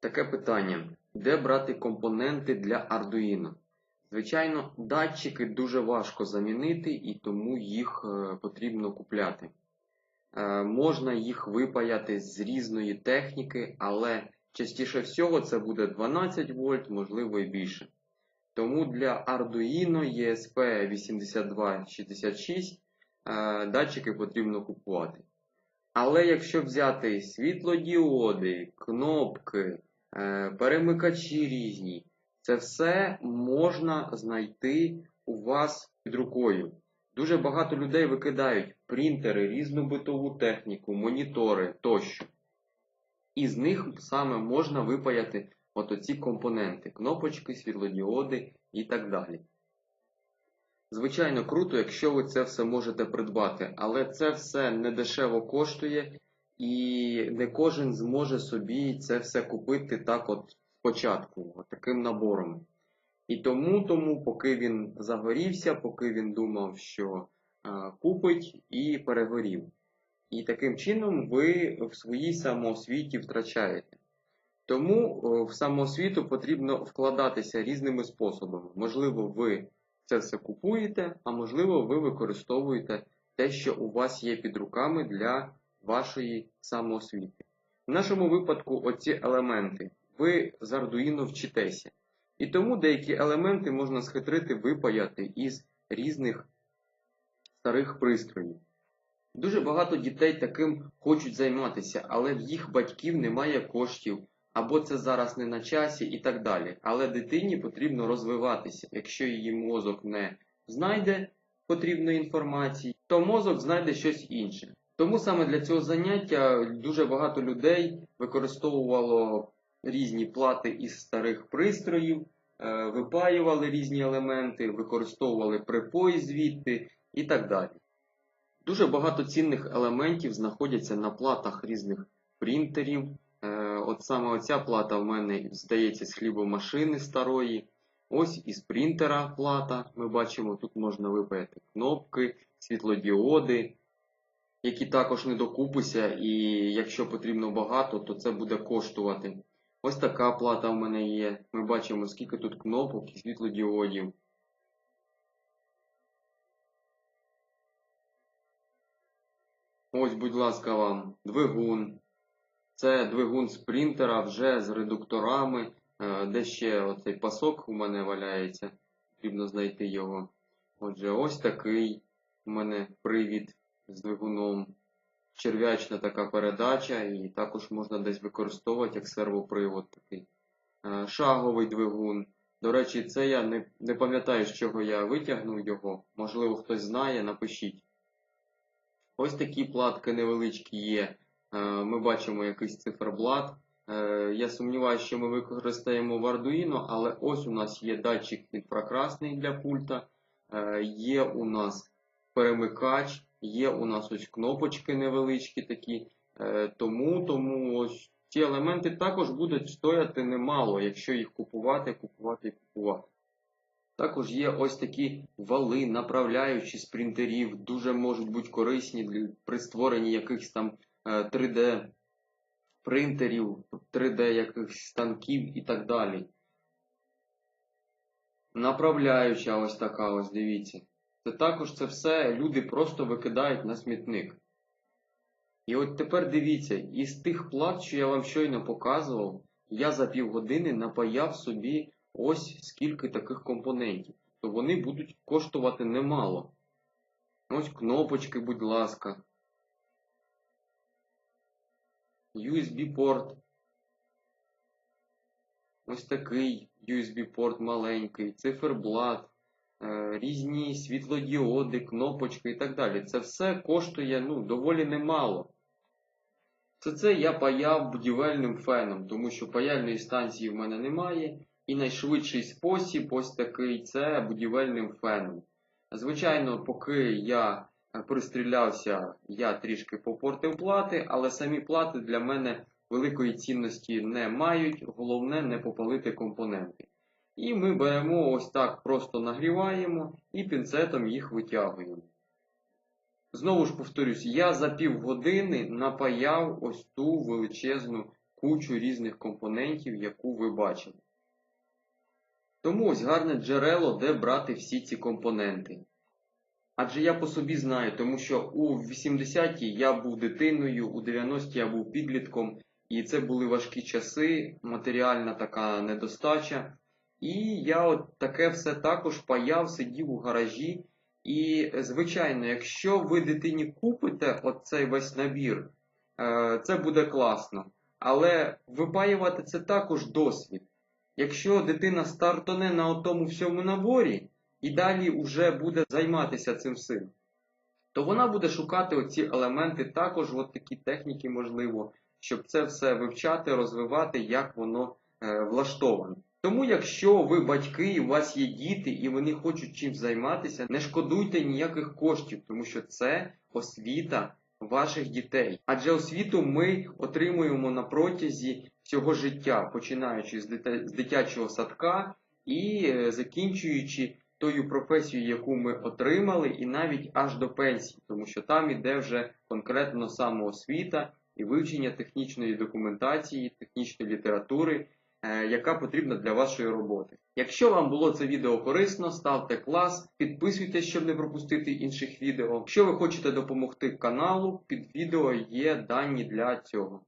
Таке питання: де брати компоненти для Arduino? Звичайно, датчики дуже важко замінити і тому їх е, потрібно купляти. Е, Можна їх випаяти з різної техніки, але частіше всього це буде 12 вольт, можливо і більше. Тому для Arduino ESP8266 е, датчики потрібно купувати. Але якщо взяти світлодіоди, кнопки, перемикачі різні, це все можна знайти у вас під рукою. Дуже багато людей викидають принтери, різну битову техніку, монітори тощо. І з них саме можна випаяти оці компоненти, кнопочки, світлодіоди і так далі. Звичайно, круто, якщо ви це все можете придбати, але це все не дешево коштує, і не кожен зможе собі це все купити так от спочатку, таким набором. І тому, тому, поки він загорівся, поки він думав, що е, купить, і перегорів. І таким чином ви в своїй самоосвіті втрачаєте. Тому е, в самоосвіту потрібно вкладатися різними способами. Можливо, ви це все купуєте, а можливо, ви використовуєте те, що у вас є під руками для вашої самоосвіти. В нашому випадку, оці елементи, ви з Arduino вчитеся. І тому деякі елементи можна схитрити випаяти із різних старих пристроїв. Дуже багато дітей таким хочуть займатися, але в їх батьків немає коштів, або це зараз не на часі і так далі. Але дитині потрібно розвиватися. Якщо її мозок не знайде потрібної інформації, то мозок знайде щось інше. Тому саме для цього заняття дуже багато людей використовувало різні плати із старих пристроїв, е, випаювали різні елементи, використовували припої звідти і так далі. Дуже багато цінних елементів знаходяться на платах різних принтерів. Е, От саме оця плата в мене здається з хлібомашини старої. Ось із принтера плата. Ми бачимо, тут можна випаяти кнопки, світлодіоди, які також не докупися, і якщо потрібно багато, то це буде коштувати. Ось така плата в мене є. Ми бачимо, скільки тут кнопок і світлодіодів. Ось, будь ласка, вам двигун. Це двигун з вже з редукторами. Е, Де ще оцей пасок у мене валяється. Потрібно знайти його. Отже, ось такий у мене привід з двигуном. Черв'ячна така передача, і також можна десь використовувати як сервопривод такий. Е, Шаговий двигун. До речі, це я не, не пам'ятаю, з чого я витягнув його. Можливо, хтось знає, напишіть. Ось такі платки невеличкі є. Е, Ми бачимо якийсь циферблат. Е, Я сумніваюся, що ми використаємо в Arduino, але ось у нас є датчик інфракрасний для пульта, є у нас перемикач, є у нас ось кнопочки невеличкі такі. Е, Тому, тому ось ці елементи також будуть стояти немало, якщо їх купувати, купувати і купувати. Також є ось такі вали, направляючі з принтерів, дуже можуть бути корисні при створенні якихось там е, 3D принтерів, 3D якихось станків і так далі. Направляюча ось така, ось дивіться. Це також це все люди просто викидають на смітник. І от тепер дивіться, із тих плат, що я вам щойно показував, я за півгодини напаяв собі ось скільки таких компонентів. То вони будуть коштувати немало. Ось кнопочки, будь ласка. USB-порт. Ось такий USB-порт маленький, циферблат, різні світлодіоди, кнопочки і так далі. Це все коштує ну, доволі немало. Все це я паяв будівельним феном, тому що паяльної станції в мене немає. І найшвидший спосіб ось такий це будівельним феном. Звичайно, поки я е, пристрілявся, я трішки попортив плати, але самі плати для мене великої цінності не мають. Головне не попалити компоненти. І ми беремо ось так, просто нагріваємо і пінцетом їх витягуємо. Знову ж повторюсь, я за півгодини напаяв ось ту величезну кучу різних компонентів, яку ви бачили. Тому ось гарне джерело, де брати всі ці компоненти. Адже я по собі знаю, тому що у 80-ті я був дитиною, у 90-ті я був підлітком, і це були важкі часи, матеріальна така недостача. І я от таке все також паяв, сидів у гаражі. І, звичайно, якщо ви дитині купите оцей весь набір, е, це буде класно. Але випаювати це також досвід. Якщо дитина стартоне на тому всьому наборі і далі вже буде займатися цим всім, то вона буде шукати оці елементи також, от такі техніки, можливо, щоб це все вивчати, розвивати, як воно е, влаштоване. Тому, якщо ви батьки, і у вас є діти, і вони хочуть чимось займатися, не шкодуйте ніяких коштів, тому що це освіта ваших дітей. Адже освіту ми отримуємо на протязі всього життя, починаючи з, дитя- з дитячого садка і е, закінчуючи тою професією, яку ми отримали, і навіть аж до пенсії, тому що там іде вже конкретно самоосвіта і вивчення технічної документації, технічної літератури, яка потрібна для вашої роботи. Якщо вам було це відео корисно, ставте клас, підписуйтесь, щоб не пропустити інших відео. Якщо ви хочете допомогти каналу, під відео є дані для цього.